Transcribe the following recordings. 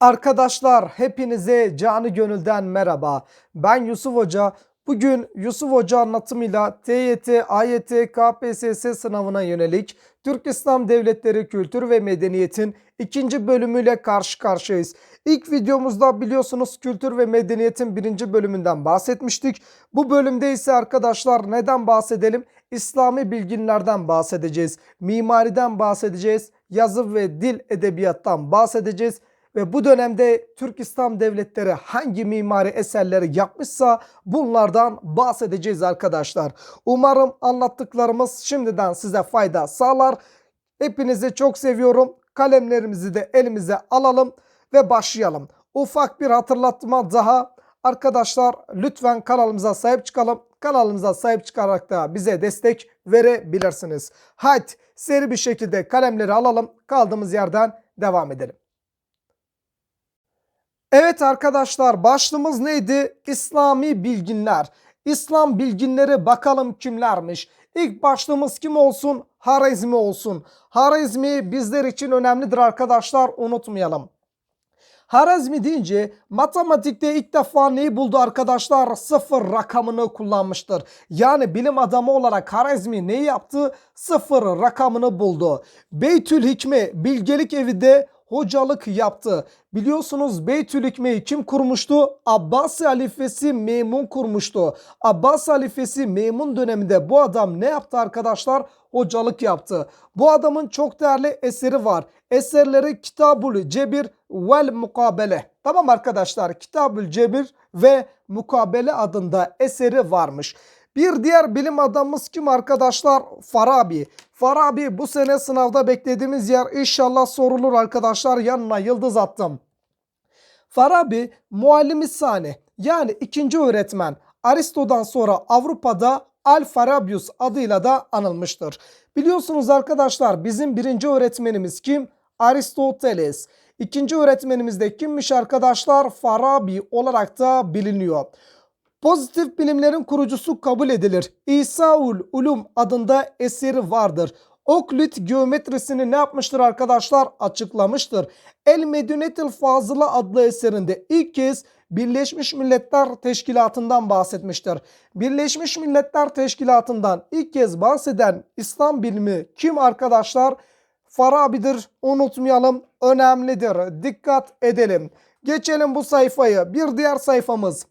Arkadaşlar hepinize canı gönülden merhaba. Ben Yusuf Hoca. Bugün Yusuf Hoca anlatımıyla TYT, AYT, KPSS sınavına yönelik Türk İslam Devletleri Kültür ve Medeniyet'in ikinci bölümüyle karşı karşıyayız. İlk videomuzda biliyorsunuz kültür ve medeniyetin birinci bölümünden bahsetmiştik. Bu bölümde ise arkadaşlar neden bahsedelim? İslami bilginlerden bahsedeceğiz. Mimariden bahsedeceğiz. Yazı ve dil edebiyattan bahsedeceğiz ve bu dönemde Türk İslam devletleri hangi mimari eserleri yapmışsa bunlardan bahsedeceğiz arkadaşlar. Umarım anlattıklarımız şimdiden size fayda sağlar. Hepinizi çok seviyorum. Kalemlerimizi de elimize alalım ve başlayalım. Ufak bir hatırlatma daha. Arkadaşlar lütfen kanalımıza sahip çıkalım. Kanalımıza sahip çıkarak da bize destek verebilirsiniz. Hadi seri bir şekilde kalemleri alalım. Kaldığımız yerden devam edelim. Evet arkadaşlar başlığımız neydi? İslami bilginler. İslam bilginleri bakalım kimlermiş? İlk başlığımız kim olsun? Harizmi olsun. Harizmi bizler için önemlidir arkadaşlar unutmayalım. Harizmi deyince matematikte ilk defa neyi buldu arkadaşlar? Sıfır rakamını kullanmıştır. Yani bilim adamı olarak Harizmi neyi yaptı? Sıfır rakamını buldu. Beytül Hikme bilgelik evi de hocalık yaptı. Biliyorsunuz Beytül Hikme'yi kim kurmuştu? Abbas halifesi Memun kurmuştu. Abbas halifesi Memun döneminde bu adam ne yaptı arkadaşlar? Hocalık yaptı. Bu adamın çok değerli eseri var. Eserleri Kitabul Cebir vel Mukabele. Tamam arkadaşlar Kitabül Cebir ve Mukabele adında eseri varmış. Bir diğer bilim adamımız kim arkadaşlar? Farabi. Farabi bu sene sınavda beklediğimiz yer inşallah sorulur arkadaşlar. Yanına yıldız attım. Farabi muallimi sani yani ikinci öğretmen. Aristo'dan sonra Avrupa'da Al-Farabius adıyla da anılmıştır. Biliyorsunuz arkadaşlar bizim birinci öğretmenimiz kim? Aristoteles. İkinci öğretmenimiz de kimmiş arkadaşlar? Farabi olarak da biliniyor. Pozitif bilimlerin kurucusu kabul edilir. İsaul Ulum adında eseri vardır. Oklit geometrisini ne yapmıştır arkadaşlar? Açıklamıştır. El Medinetil Fazıla adlı eserinde ilk kez Birleşmiş Milletler Teşkilatı'ndan bahsetmiştir. Birleşmiş Milletler Teşkilatı'ndan ilk kez bahseden İslam bilimi kim arkadaşlar? Farabi'dir. Unutmayalım. Önemlidir. Dikkat edelim. Geçelim bu sayfayı. Bir diğer sayfamız.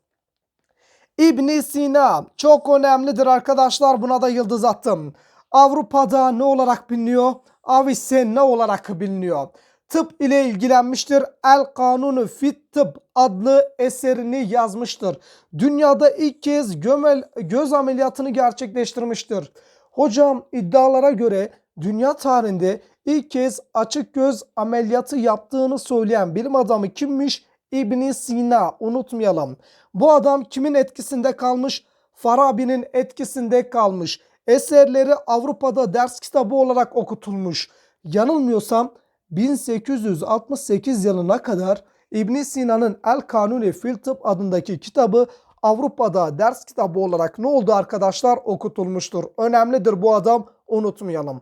İbn Sina çok önemlidir arkadaşlar. Buna da yıldız attım. Avrupa'da ne olarak biliniyor? Avicenna olarak biliniyor. Tıp ile ilgilenmiştir. El Kanunu Fit Tıp adlı eserini yazmıştır. Dünyada ilk kez gömel, göz ameliyatını gerçekleştirmiştir. Hocam iddialara göre dünya tarihinde ilk kez açık göz ameliyatı yaptığını söyleyen bilim adamı kimmiş? İbn Sina unutmayalım. Bu adam kimin etkisinde kalmış? Farabi'nin etkisinde kalmış. Eserleri Avrupa'da ders kitabı olarak okutulmuş. Yanılmıyorsam 1868 yılına kadar İbn Sina'nın El Kanuni Fil Tıp adındaki kitabı Avrupa'da ders kitabı olarak ne oldu arkadaşlar okutulmuştur. Önemlidir bu adam unutmayalım.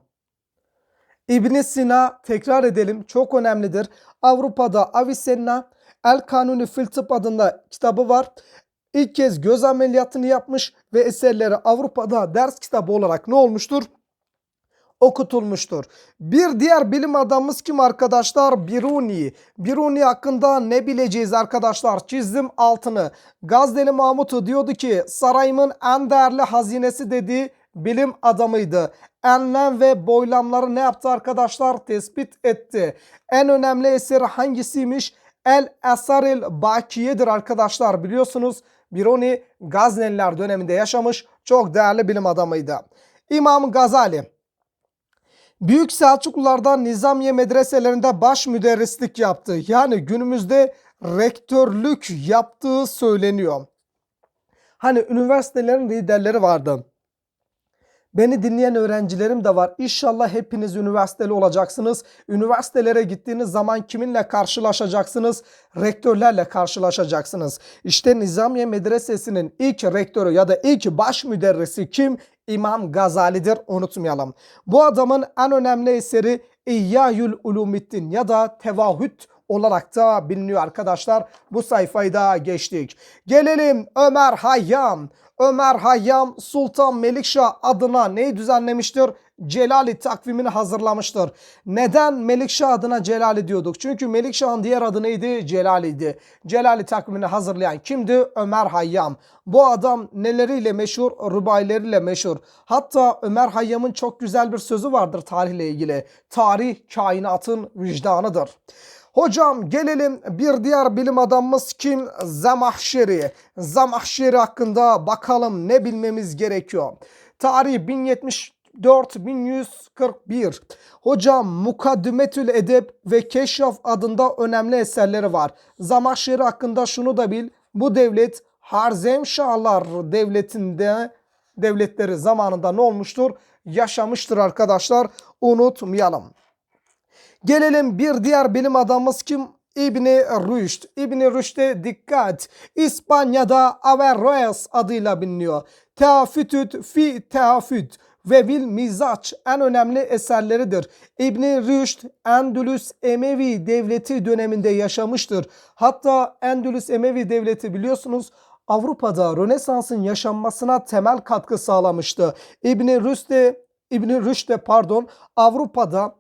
İbn Sina tekrar edelim çok önemlidir. Avrupa'da Avicenna El Kanuni Fil Tıp adında kitabı var. İlk kez göz ameliyatını yapmış ve eserleri Avrupa'da ders kitabı olarak ne olmuştur? okutulmuştur. Bir diğer bilim adamımız kim arkadaşlar? Biruni. Biruni hakkında ne bileceğiz arkadaşlar? Çizdim altını. Gazneli Mahmut'u diyordu ki sarayımın en değerli hazinesi dediği bilim adamıydı. Enlem ve boylamları ne yaptı arkadaşlar? Tespit etti. En önemli eseri hangisiymiş? El Esaril Bakiye'dir arkadaşlar. Biliyorsunuz Biruni Gazneliler döneminde yaşamış çok değerli bilim adamıydı. İmam Gazali Büyük Selçuklulardan Nizamiye medreselerinde baş müderrislik yaptı. Yani günümüzde rektörlük yaptığı söyleniyor. Hani üniversitelerin liderleri vardı. Beni dinleyen öğrencilerim de var. İnşallah hepiniz üniversiteli olacaksınız. Üniversitelere gittiğiniz zaman kiminle karşılaşacaksınız? Rektörlerle karşılaşacaksınız. İşte Nizamiye Medresesi'nin ilk rektörü ya da ilk baş müderrisi kim? İmam Gazali'dir unutmayalım. Bu adamın en önemli eseri İyyâyül Ulumiddin ya da Tevahüt olarak da biliniyor arkadaşlar. Bu sayfayı da geçtik. Gelelim Ömer Hayyam. Ömer Hayyam Sultan Melikşah adına neyi düzenlemiştir? Celali takvimini hazırlamıştır. Neden Melikşah adına Celali diyorduk? Çünkü Melikşah'ın diğer adı neydi? Celali'ydi. Celali takvimini hazırlayan kimdi? Ömer Hayyam. Bu adam neleriyle meşhur? Rubaileriyle meşhur. Hatta Ömer Hayyam'ın çok güzel bir sözü vardır tarihle ilgili. Tarih kainatın vicdanıdır. Hocam gelelim bir diğer bilim adamımız kim? Zamahşeri. Zamahşeri hakkında bakalım ne bilmemiz gerekiyor. Tarih 1074 1141. Hocam Mukaddimetül Edeb ve Keşraf adında önemli eserleri var. Zamahşeri hakkında şunu da bil. Bu devlet Harzemşahlar devletinde devletleri zamanında ne olmuştur? Yaşamıştır arkadaşlar. Unutmayalım. Gelelim bir diğer bilim adamımız kim? İbni Rüşd. İbni Rüşd'e dikkat. İspanya'da Averroes adıyla biliniyor. Teafütüt fi teafüt ve bil mizaç en önemli eserleridir. İbni Rüşd Endülüs Emevi devleti döneminde yaşamıştır. Hatta Endülüs Emevi devleti biliyorsunuz Avrupa'da Rönesans'ın yaşanmasına temel katkı sağlamıştı. İbni Rüşd de İbni Rüşd de pardon Avrupa'da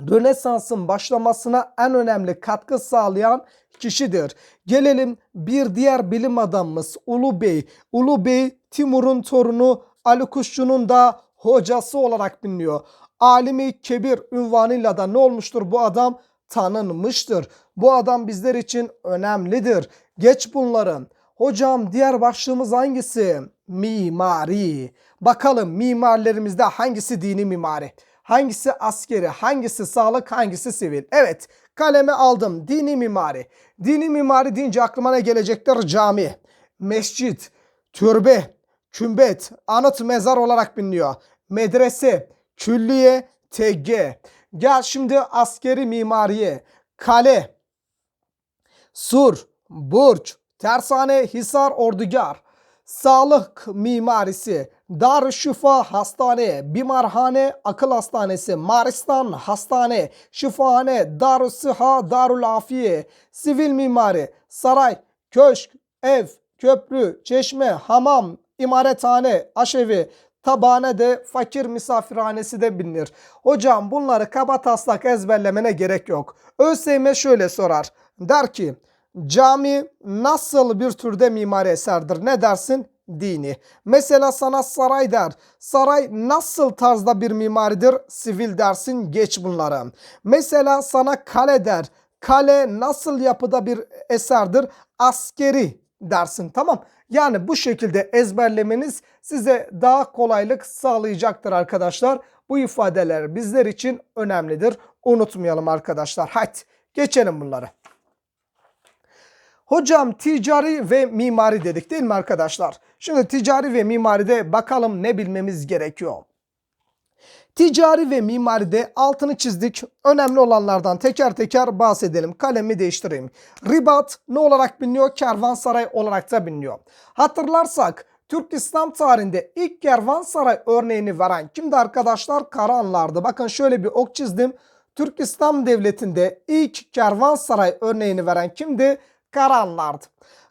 Rönesans'ın başlamasına en önemli katkı sağlayan kişidir. Gelelim bir diğer bilim adamımız Ulu Bey. Ulu Bey Timur'un torunu Ali Kuşçu'nun da hocası olarak biliniyor. Alimi Kebir ünvanıyla da ne olmuştur bu adam? Tanınmıştır. Bu adam bizler için önemlidir. Geç bunların. Hocam diğer başlığımız hangisi? Mimari. Bakalım mimarlerimizde hangisi dini mimari? Hangisi askeri, hangisi sağlık, hangisi sivil? Evet, kaleme aldım. Dini mimari. Dini mimari deyince aklıma ne gelecektir? Cami, mescit, türbe, kümbet, anıt mezar olarak biliniyor. Medrese, külliye, tegge. Gel şimdi askeri mimariye. Kale, sur, burç, tersane, hisar, ordugar. Sağlık mimarisi, Darüşşifa Hastane, Bimarhane Akıl Hastanesi, Maristan Hastane, Şifahane, Darüssiha Darül Afiye, Sivil Mimari, Saray, Köşk, Ev, Köprü, Çeşme, Hamam, İmarethane, Aşevi, Tabane de fakir misafirhanesi de bilinir. Hocam bunları kaba taslak ezberlemene gerek yok. ÖSYM şöyle sorar. Der ki cami nasıl bir türde mimari eserdir? Ne dersin? Dini. Mesela sana saray der. Saray nasıl tarzda bir mimaridir? Sivil dersin geç bunları. Mesela sana kale der. Kale nasıl yapıda bir eserdir? Askeri dersin tamam. Yani bu şekilde ezberlemeniz size daha kolaylık sağlayacaktır arkadaşlar. Bu ifadeler bizler için önemlidir. Unutmayalım arkadaşlar. Hadi geçelim bunları. Hocam ticari ve mimari dedik değil mi arkadaşlar? Şimdi ticari ve mimaride bakalım ne bilmemiz gerekiyor. Ticari ve mimaride altını çizdik. Önemli olanlardan teker teker bahsedelim. Kalemi değiştireyim. Ribat ne olarak biliniyor? Kervansaray olarak da biliniyor. Hatırlarsak Türk İslam tarihinde ilk kervansaray örneğini veren kimdi arkadaşlar? Karahanlardı. Bakın şöyle bir ok çizdim. Türk İslam Devleti'nde ilk kervansaray örneğini veren kimdi? Karahanlardı.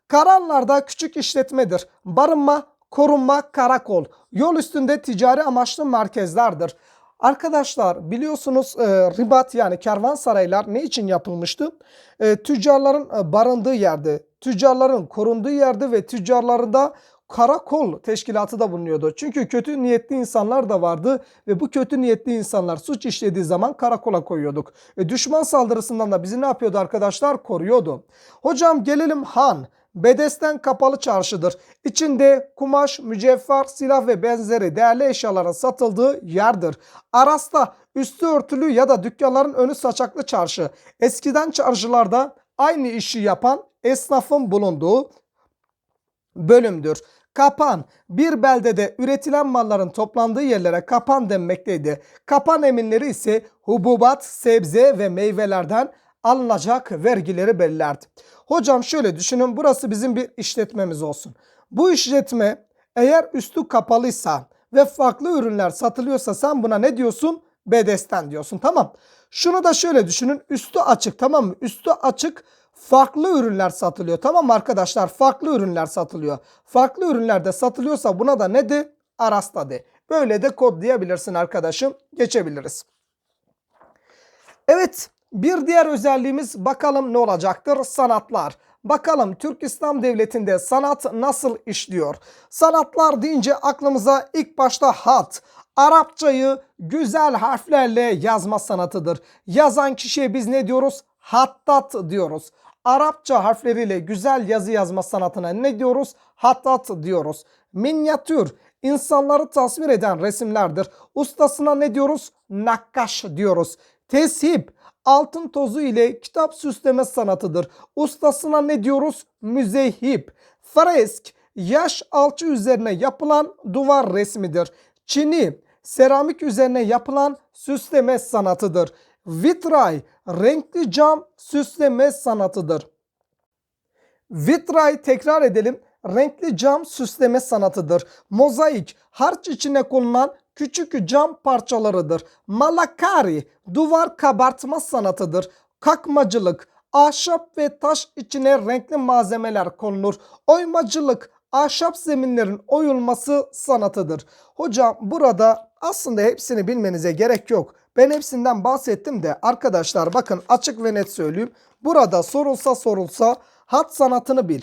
Karahanlarda küçük işletmedir. Barınma, korunma, karakol. Yol üstünde ticari amaçlı merkezlerdir. Arkadaşlar biliyorsunuz e, ribat yani kervansaraylar ne için yapılmıştı? E, tüccarların e, barındığı yerde, tüccarların korunduğu yerde ve tüccarların da karakol teşkilatı da bulunuyordu. Çünkü kötü niyetli insanlar da vardı ve bu kötü niyetli insanlar suç işlediği zaman karakola koyuyorduk. E, düşman saldırısından da bizi ne yapıyordu arkadaşlar? Koruyordu. Hocam gelelim Han. Bedesten kapalı çarşıdır. İçinde kumaş, mücevher, silah ve benzeri değerli eşyaların satıldığı yerdir. Aras'ta üstü örtülü ya da dükkanların önü saçaklı çarşı. Eskiden çarşılarda aynı işi yapan esnafın bulunduğu bölümdür. Kapan bir beldede üretilen malların toplandığı yerlere kapan denmekteydi. Kapan eminleri ise hububat, sebze ve meyvelerden alınacak vergileri belirlerdi. Hocam şöyle düşünün burası bizim bir işletmemiz olsun. Bu işletme eğer üstü kapalıysa ve farklı ürünler satılıyorsa sen buna ne diyorsun? bedesten diyorsun tamam. Şunu da şöyle düşünün üstü açık tamam mı? Üstü açık farklı ürünler satılıyor tamam mı arkadaşlar? Farklı ürünler satılıyor. Farklı ürünler de satılıyorsa buna da ne de? Arasta de. Böyle de kodlayabilirsin arkadaşım. Geçebiliriz. Evet bir diğer özelliğimiz bakalım ne olacaktır? Sanatlar. Bakalım Türk İslam Devleti'nde sanat nasıl işliyor? Sanatlar deyince aklımıza ilk başta hat, Arapçayı güzel harflerle yazma sanatıdır. Yazan kişiye biz ne diyoruz? Hattat diyoruz. Arapça harfleriyle güzel yazı yazma sanatına ne diyoruz? Hattat diyoruz. Minyatür insanları tasvir eden resimlerdir. Ustasına ne diyoruz? Nakkaş diyoruz. Teship altın tozu ile kitap süsleme sanatıdır. Ustasına ne diyoruz? Müzehip. Fresk yaş alçı üzerine yapılan duvar resmidir. Çini seramik üzerine yapılan süsleme sanatıdır. Vitray renkli cam süsleme sanatıdır. Vitray tekrar edelim. Renkli cam süsleme sanatıdır. Mozaik harç içine konulan küçük cam parçalarıdır. Malakari duvar kabartma sanatıdır. Kakmacılık ahşap ve taş içine renkli malzemeler konulur. Oymacılık ahşap zeminlerin oyulması sanatıdır. Hocam burada aslında hepsini bilmenize gerek yok. Ben hepsinden bahsettim de arkadaşlar bakın açık ve net söyleyeyim. Burada sorulsa sorulsa hat sanatını bil.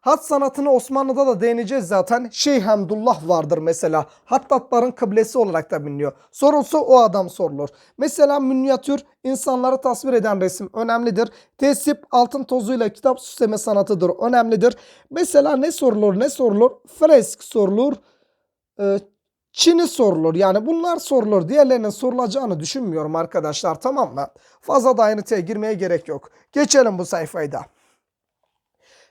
Hat sanatını Osmanlı'da da değineceğiz zaten. Şeyh Hamdullah vardır mesela. Hattatların kıblesi olarak da biliniyor. Sorulsa o adam sorulur. Mesela minyatür insanları tasvir eden resim önemlidir. Tesip altın tozuyla kitap süsleme sanatıdır önemlidir. Mesela ne sorulur ne sorulur? Fresk sorulur. Ee, Çin'i sorulur. Yani bunlar sorulur. Diğerlerinin sorulacağını düşünmüyorum arkadaşlar tamam mı? Fazla da ayrıntıya girmeye gerek yok. Geçelim bu sayfayı da.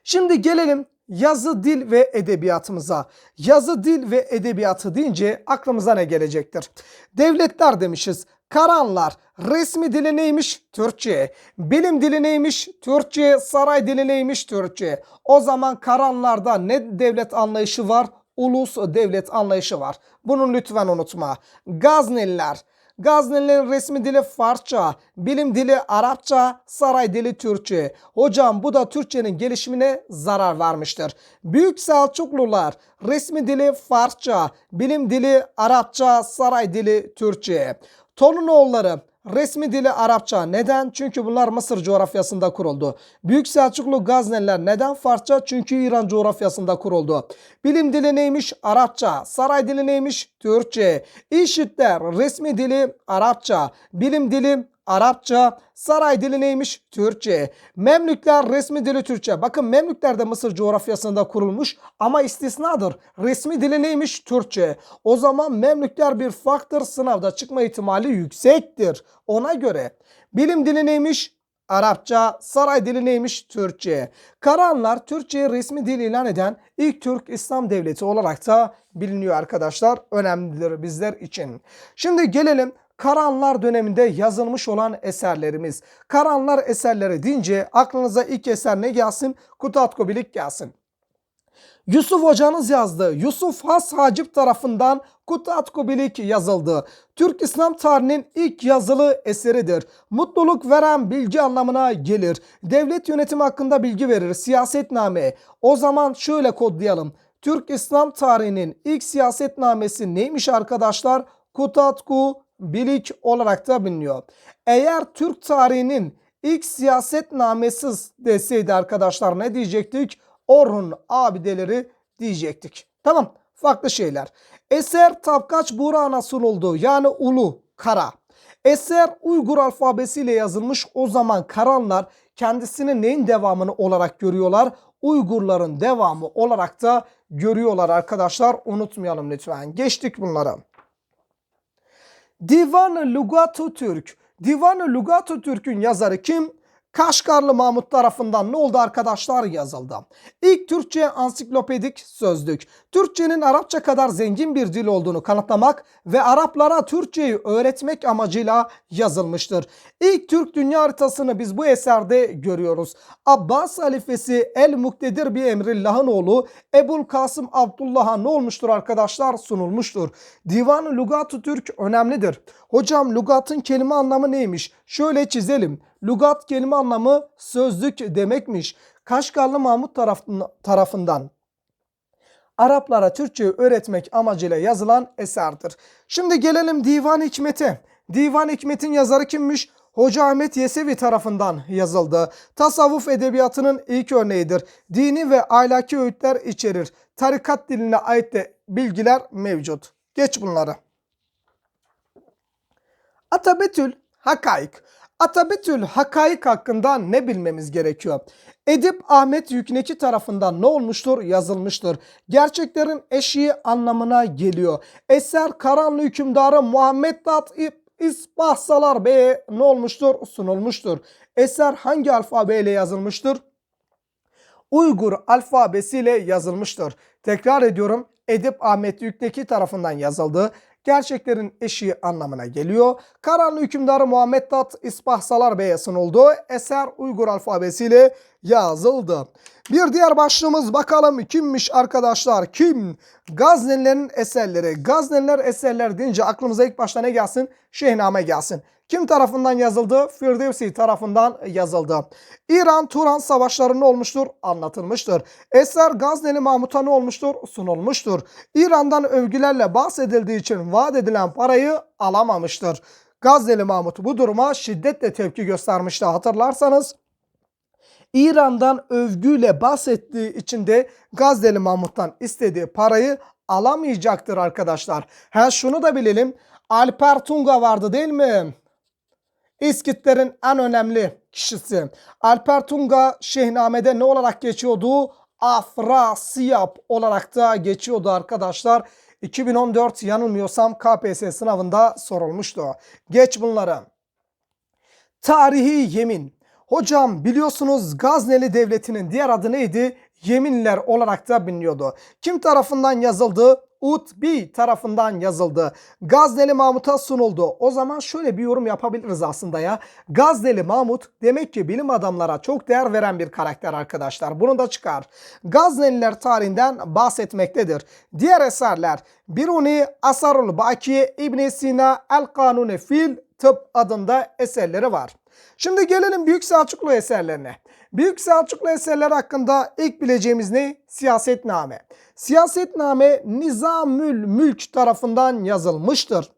Şimdi gelelim yazı dil ve edebiyatımıza. Yazı dil ve edebiyatı deyince aklımıza ne gelecektir? Devletler demişiz. Karanlar. Resmi dili neymiş? Türkçe. Bilim dili neymiş? Türkçe. Saray dili neymiş? Türkçe. O zaman Karanlarda ne devlet anlayışı var? Ulus devlet anlayışı var. Bunu lütfen unutma. Gazneliler. Gaznelilerin resmi dili Farsça, bilim dili Arapça, saray dili Türkçe. Hocam bu da Türkçenin gelişimine zarar vermiştir. Büyük Selçuklular resmi dili Farsça, bilim dili Arapça, saray dili Türkçe. Torunoğulları resmi dili Arapça. Neden? Çünkü bunlar Mısır coğrafyasında kuruldu. Büyük Selçuklu Gazneliler neden Farsça? Çünkü İran coğrafyasında kuruldu. Bilim dili neymiş? Arapça. Saray dili neymiş? Türkçe. İşitler resmi dili Arapça. Bilim dili Arapça, saray dili neymiş? Türkçe. Memlükler resmi dili Türkçe. Bakın Memlükler de Mısır coğrafyasında kurulmuş ama istisnadır. Resmi dili neymiş? Türkçe. O zaman Memlükler bir faktır sınavda çıkma ihtimali yüksektir. Ona göre bilim dili neymiş? Arapça, saray dili neymiş? Türkçe. Karahanlar Türkçeyi resmi dil ilan eden ilk Türk İslam devleti olarak da biliniyor arkadaşlar. Önemlidir bizler için. Şimdi gelelim Karanlar döneminde yazılmış olan eserlerimiz. Karanlar eserleri deyince aklınıza ilk eser ne gelsin? Kutatko Bilik gelsin. Yusuf hocanız yazdı. Yusuf Has Hacip tarafından Kutatko Bilik yazıldı. Türk İslam tarihinin ilk yazılı eseridir. Mutluluk veren bilgi anlamına gelir. Devlet yönetimi hakkında bilgi verir. Siyasetname. O zaman şöyle kodlayalım. Türk İslam tarihinin ilk siyasetnamesi neymiş arkadaşlar? Kutatku Bilik olarak da biliniyor. Eğer Türk tarihinin ilk siyasetnamesi deseydi arkadaşlar ne diyecektik? Orhun abideleri diyecektik. Tamam farklı şeyler. Eser Tapkaç Buğra'na sunuldu. Yani ulu, kara. Eser Uygur alfabesiyle yazılmış. O zaman Karanlar kendisini neyin devamını olarak görüyorlar? Uygurların devamı olarak da görüyorlar arkadaşlar. Unutmayalım lütfen. Geçtik bunlara. Divan-ı Lugatu Türk. Divan-ı Lugatu Türk'ün yazarı kim? Kaşgarlı Mahmut tarafından ne oldu arkadaşlar yazıldı. İlk Türkçe ansiklopedik sözlük. Türkçenin Arapça kadar zengin bir dil olduğunu kanıtlamak ve Araplara Türkçeyi öğretmek amacıyla yazılmıştır. İlk Türk dünya haritasını biz bu eserde görüyoruz. Abbas halifesi El Muktedir bir Emrillah'ın oğlu Ebul Kasım Abdullah'a ne olmuştur arkadaşlar sunulmuştur. Divan-ı Lugat-ı Türk önemlidir. Hocam lugatın kelime anlamı neymiş? Şöyle çizelim. Lugat kelime anlamı sözlük demekmiş. Kaşgarlı Mahmut tarafından Araplara Türkçe öğretmek amacıyla yazılan eserdir. Şimdi gelelim Divan Hikmet'e. Divan Hikmet'in yazarı kimmiş? Hoca Ahmet Yesevi tarafından yazıldı. Tasavvuf edebiyatının ilk örneğidir. Dini ve ahlaki öğütler içerir. Tarikat diline ait de bilgiler mevcut. Geç bunları. Atabetül Hakaik. Atabetül Hakaik hakkında ne bilmemiz gerekiyor? Edip Ahmet Yükneki tarafından ne olmuştur? Yazılmıştır. Gerçeklerin eşiği anlamına geliyor. Eser Karanlı hükümdarı Muhammed Dat İspahsalar Bey'e ne olmuştur? Sunulmuştur. Eser hangi alfabeyle yazılmıştır? Uygur alfabesiyle yazılmıştır. Tekrar ediyorum. Edip Ahmet Yükteki tarafından yazıldı gerçeklerin eşiği anlamına geliyor. Karanlı hükümdarı Muhammed Tat İspahsalar Bey'e sunuldu. Eser Uygur alfabesiyle yazıldı. Bir diğer başlığımız bakalım kimmiş arkadaşlar? Kim? Gaznelilerin eserleri. Gazneliler eserler deyince aklımıza ilk başta ne gelsin? Şehname gelsin. Kim tarafından yazıldı? Firdevsi tarafından yazıldı. İran-Turan savaşları ne olmuştur? Anlatılmıştır. Eser Gazneli Mahmut'a ne olmuştur? Sunulmuştur. İran'dan övgülerle bahsedildiği için vaat edilen parayı alamamıştır. Gazneli Mahmut bu duruma şiddetle tepki göstermişti hatırlarsanız. İran'dan övgüyle bahsettiği için de Gazneli Mahmut'tan istediği parayı alamayacaktır arkadaşlar. Ha şunu da bilelim. Alper Tunga vardı değil mi? İskitlerin en önemli kişisi. Alper Tunga Şehname'de ne olarak geçiyordu? Afrasiyap olarak da geçiyordu arkadaşlar. 2014 yanılmıyorsam KPSS sınavında sorulmuştu. Geç bunları. Tarihi yemin. Hocam biliyorsunuz Gazneli Devleti'nin diğer adı neydi? Yeminler olarak da biliniyordu. Kim tarafından yazıldı? Utbi tarafından yazıldı. Gazneli Mahmut'a sunuldu. O zaman şöyle bir yorum yapabiliriz aslında ya. Gazneli Mahmut demek ki bilim adamlara çok değer veren bir karakter arkadaşlar. Bunu da çıkar. Gazneliler tarihinden bahsetmektedir. Diğer eserler Biruni Asarul Bakiye İbn Sina El Kanuni Fil Tıp adında eserleri var. Şimdi gelelim Büyük Selçuklu eserlerine. Büyük Selçuklu eserler hakkında ilk bileceğimiz ne? Siyasetname. Siyasetname Nizamül Mülk tarafından yazılmıştır.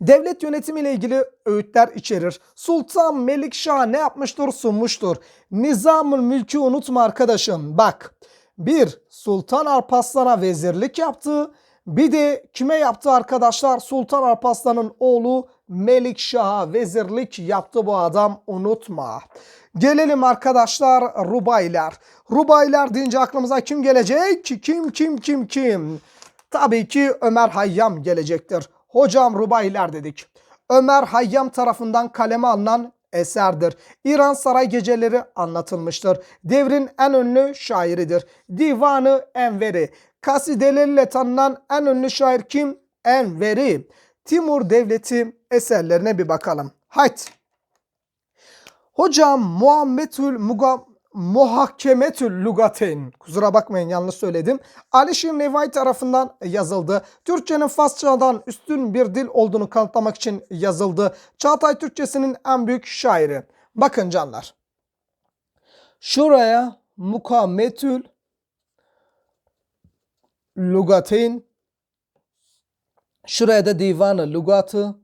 Devlet yönetimi ile ilgili öğütler içerir. Sultan Melikşah ne yapmıştır? Sunmuştur. Nizamül Mülk'ü unutma arkadaşım. Bak. Bir, Sultan Alparslan'a vezirlik yaptı. Bir de kime yaptı arkadaşlar? Sultan Alparslan'ın oğlu Melikşah'a vezirlik yaptı bu adam unutma. Gelelim arkadaşlar Rubaylar. Rubaylar deyince aklımıza kim gelecek? Kim kim kim kim? Tabii ki Ömer Hayyam gelecektir. Hocam Rubaylar dedik. Ömer Hayyam tarafından kaleme alınan eserdir. İran Saray Geceleri anlatılmıştır. Devrin en ünlü şairidir. Divanı Enveri. Kasideleriyle tanınan en ünlü şair kim? Enveri. Timur Devleti eserlerine bir bakalım. Haydi. Hocam Muhammedül Muga Muhakkemetül Lugateyn. Kusura bakmayın yanlış söyledim. Alişir Nevai tarafından yazıldı. Türkçenin Farsçadan üstün bir dil olduğunu kanıtlamak için yazıldı. Çağatay Türkçesinin en büyük şairi. Bakın canlar. Şuraya Mukametül Lugateyn Şuraya da divanı lugatı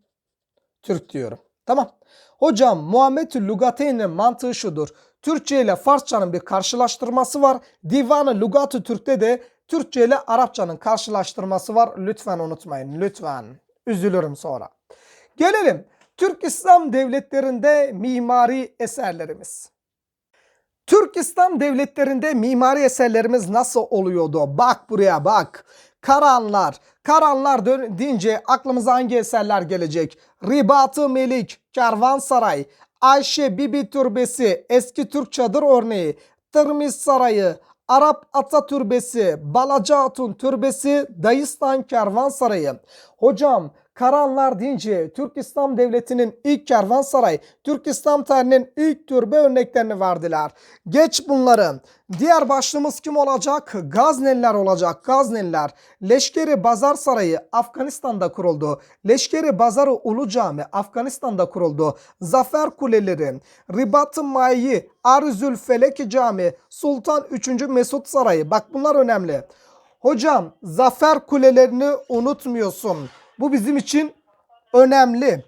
Türk diyorum. Tamam. Hocam Muhammedül Lugateyn'in mantığı şudur. Türkçe ile Farsçanın bir karşılaştırması var. Divanı Lugatı Türk'te de Türkçe ile Arapçanın karşılaştırması var. Lütfen unutmayın. Lütfen. Üzülürüm sonra. Gelelim Türk İslam devletlerinde mimari eserlerimiz. Türk İslam devletlerinde mimari eserlerimiz nasıl oluyordu? Bak buraya bak. Karanlar. Karanlar deyince aklımıza hangi eserler gelecek? Ribat-ı Melik, Kervansaray, Ayşe Bibi Türbesi, Eski Türk Çadır Örneği, Tırmiz Sarayı, Arap Ata Türbesi, Balaca Hatun Türbesi, Dayıstan Kervansarayı. Hocam Karanlar deyince Türk İslam Devleti'nin ilk kervansarayı, Türk İslam tarihinin ilk türbe örneklerini verdiler. Geç bunları. Diğer başlığımız kim olacak? Gazneliler olacak. Gazneliler. Leşkeri Bazar Sarayı Afganistan'da kuruldu. Leşkeri Bazarı Ulu Cami Afganistan'da kuruldu. Zafer Kuleleri, Ribat-ı Mayi, Arzül Felek Cami, Sultan 3. Mesut Sarayı. Bak bunlar önemli. Hocam zafer kulelerini unutmuyorsun. Bu bizim için önemli.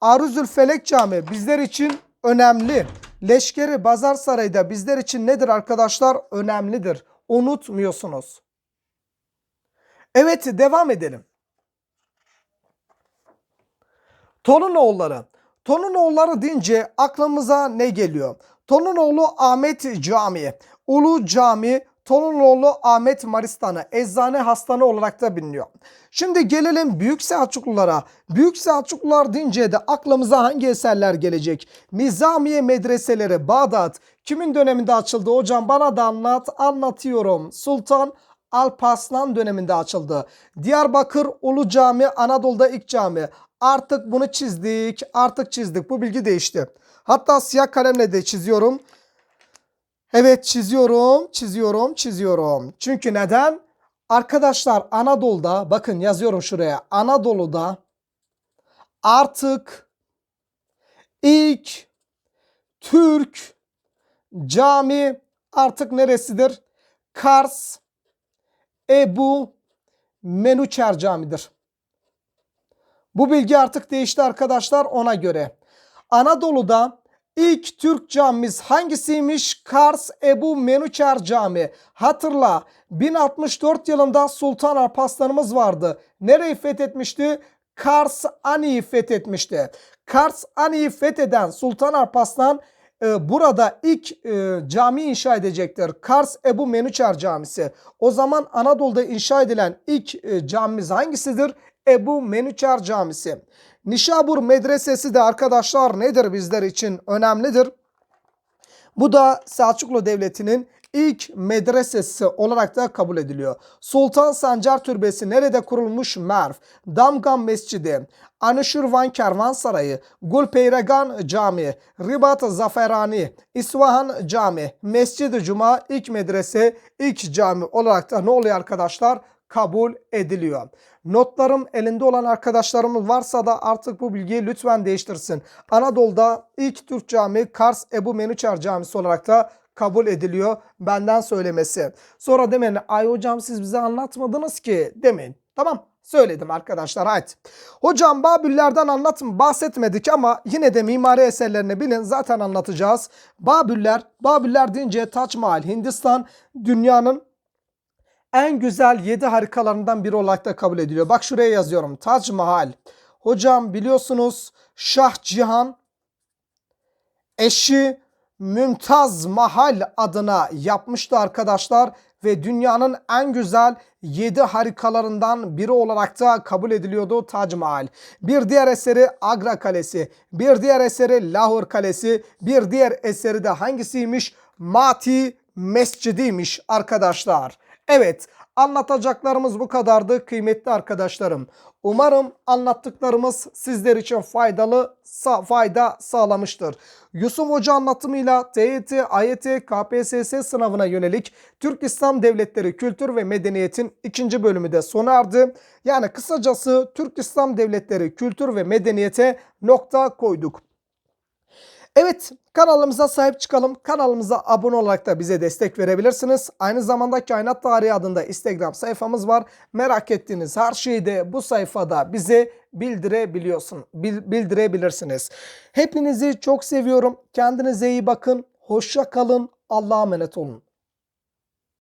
Aruzül Felek Cami bizler için önemli. Leşkeri Bazar Sarayı da bizler için nedir arkadaşlar? Önemlidir. Unutmuyorsunuz. Evet devam edelim. Torunoğulları. Torunoğulları deyince aklımıza ne geliyor? Torunoğlu Ahmet Camii, Ulu Cami, Torunoğlu Ahmet Maristanı, eczane hastanı olarak da biliniyor. Şimdi gelelim Büyük Selçuklulara. Büyük Selçuklular deyince de aklımıza hangi eserler gelecek? Nizamiye medreseleri, Bağdat. Kimin döneminde açıldı? Hocam bana da anlat. Anlatıyorum. Sultan Alparslan döneminde açıldı. Diyarbakır Ulu Cami Anadolu'da ilk cami. Artık bunu çizdik. Artık çizdik. Bu bilgi değişti. Hatta siyah kalemle de çiziyorum. Evet çiziyorum, çiziyorum, çiziyorum. Çünkü neden? Arkadaşlar Anadolu'da bakın yazıyorum şuraya. Anadolu'da artık ilk Türk cami artık neresidir? Kars Ebu Menuçer Camii'dir. Bu bilgi artık değişti arkadaşlar ona göre. Anadolu'da ilk Türk camimiz hangisiymiş? Kars Ebu Menuçer Camii. Hatırla 1064 yılında Sultan Alparslan'ımız vardı. Nereyi fethetmişti? Kars Ani'yi fethetmişti. Kars Ani'yi fetheden Sultan Alparslan e, burada ilk e, cami inşa edecektir. Kars Ebu Menuçer Camisi. O zaman Anadolu'da inşa edilen ilk e, camimiz hangisidir? Ebu Menuçer Camisi. Nişabur Medresesi de arkadaşlar nedir bizler için önemlidir. Bu da Selçuklu Devleti'nin ilk medresesi olarak da kabul ediliyor. Sultan Sancar Türbesi nerede kurulmuş? Merv. Damgan Mescidi, Anuşirvan Kervansarayı, Gulpeyregan Camii, Ribat Zaferani, İsvahan Cami, Mescid-i Cuma ilk medrese, ilk cami olarak da ne oluyor arkadaşlar? Kabul ediliyor. Notlarım elinde olan arkadaşlarımız varsa da artık bu bilgiyi lütfen değiştirsin. Anadolu'da ilk Türk cami Kars Ebu Menuçer Camisi olarak da kabul ediliyor. Benden söylemesi. Sonra demeyin ay hocam siz bize anlatmadınız ki demeyin. Tamam söyledim arkadaşlar haydi. Hocam Babüllerden anlatım bahsetmedik ama yine de mimari eserlerini bilin zaten anlatacağız. Babüller, Babüller deyince Taç Mahal Hindistan dünyanın en güzel 7 harikalarından biri olarak da kabul ediliyor. Bak şuraya yazıyorum. Tac Mahal. Hocam biliyorsunuz Şah Cihan eşi Mümtaz Mahal adına yapmıştı arkadaşlar ve dünyanın en güzel 7 harikalarından biri olarak da kabul ediliyordu Tac Mahal. Bir diğer eseri Agra Kalesi, bir diğer eseri Lahor Kalesi, bir diğer eseri de hangisiymiş? Mati Mescidiymiş arkadaşlar. Evet anlatacaklarımız bu kadardı kıymetli arkadaşlarım. Umarım anlattıklarımız sizler için faydalı sa fayda sağlamıştır. Yusuf Hoca anlatımıyla TYT, AYT, KPSS sınavına yönelik Türk İslam Devletleri Kültür ve Medeniyet'in ikinci bölümü de sona erdi. Yani kısacası Türk İslam Devletleri Kültür ve Medeniyet'e nokta koyduk. Evet kanalımıza sahip çıkalım. Kanalımıza abone olarak da bize destek verebilirsiniz. Aynı zamanda Kainat Tarihi adında Instagram sayfamız var. Merak ettiğiniz her şeyi de bu sayfada bize bildirebiliyorsun, bildirebilirsiniz. Hepinizi çok seviyorum. Kendinize iyi bakın. Hoşça kalın. Allah'a emanet olun.